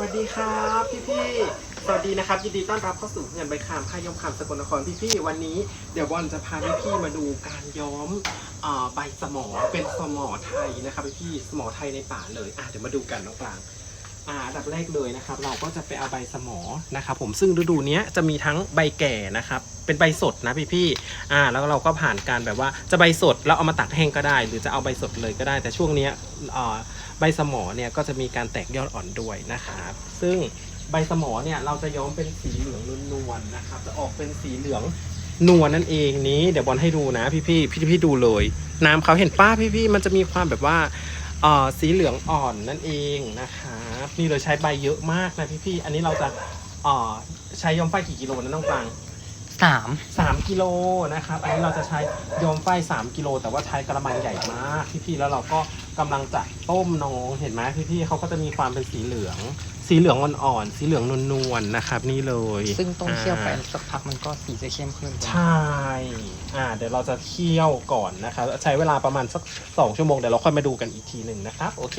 วัสดีครับพี่พี่สวัสดีนะครับยินดีต้อนรับเข้าสู่งานใบขามพายอมขามสกลนครพี่พี่วันนี้เดี๋ยวบอลจะพาพี่พี่มาดูการย้อมใบสมอเป็นสมอไทยนะครับพี่พี่สมอไทยในป่าเลยอะเดี๋ยวมาดูกันน้องกลาง อ่าอันดับแรกเลยนะครับ เราก็จะไปเอาใบสมอนะครับ ผมซึ่งฤดูเนี้ยจะมีทั้งใบแก่นะครับ เป็นใบสดนะพี่พี่ๆอ่า แล้วเราก็ผ่านการแบบว่าจะใบสดแล้วเอามาตากแห้งก็ได้ หรือจะเอาใบสดเลยก็ได้ แต่ช่วงเนี้ยอ่อใบสมอเนี่ยก็จะมีการแตกยอดอ่อนด้วยนะครับ ซึ่งใบสมอเนี่ยเราจะย้อมเป็นสีเหลืองนวลๆนะครับ จะออกเป็นสีเหลืองนวลนั่นเองนี้เดี๋ยวบอลให้ดูนะพี่พี่พี่พี่ๆดูเลย น้ำเขาเห็นป้าพี่พี่ๆมันจะมีความแบบว่า สีเหลืองอ่อนนั่นเองนะครับนี่เราใช้ใบเยอะมากนะพี่พี่ๆอันนี้เราจะเอ่อใช้ย้อมไฟกี่กิโลนะน้องกลางสาม3กิโลนะครับอันนี้เราจะใช้โยมไฟ3กิโลแต่ว่าใช้กระมังใหญ่มากพี่ๆแล้วเราก็กำลังจะต้มน้องเห็นไหมพี่ๆเขาก็จะมีความเป็นสีเหลือง สีเหลืองอ่อนๆ สีเหลืองนวลๆนะครับ นี่เลยซึ่งต้องเคี่ยวไปอ่าสักพักมันก็สีจะเข้มขึ้นใช่อ่าเดี๋ยวเราจะเคี่ยวก่อนนะครับ ใช้เวลาประมาณสัก2ชั่วโมงเดี๋ยวเราค่อยมาดูกันอีกทีหนึ่งนะครับ โอเค